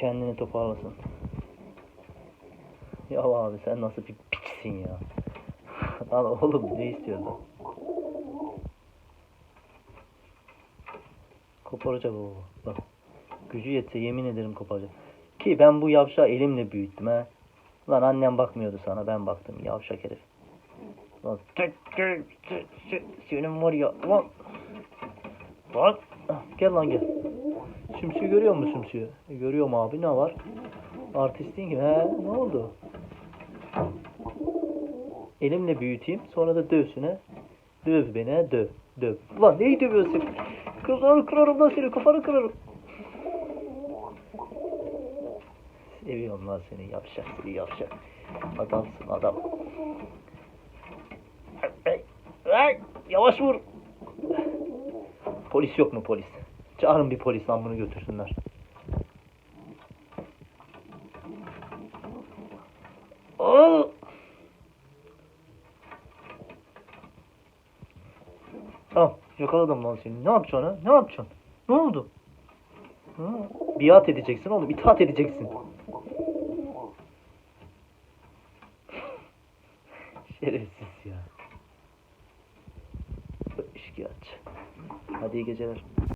kendini toparlasın. Ya abi sen nasıl bir piçsin ya. Lan oğlum ne istiyorsun? Koparacak o. Bak. Gücü yetse yemin ederim koparacak. Ki ben bu yavşağı elimle büyüttüm ha. Lan annem bakmıyordu sana ben baktım yavşak herif. Lan senin var ya lan. Lan gel lan gel. Sümsüğü görüyor musun sümsüğü? E, Görüyorum abi ne var? Artistin gibi he ne oldu? Elimle büyüteyim sonra da dövsüne. Döv beni döv. Döv. Lan neyi dövüyorsun? Kırarım kırarım lan seni kafanı kırarım. Seviyorum lan seni yapacak seni yapacak. Adamsın adam. Yavaş vur. Polis yok mu polis? Çağırın bir polis lan bunu götürsünler. Oo! Tamam yakaladım lan seni. Ne yapacaksın ha? Ne yapacaksın? Ne oldu? Ha, biat edeceksin oğlum. itaat edeceksin. Şerefsiz ya. Şikayetçi. Hadi iyi geceler.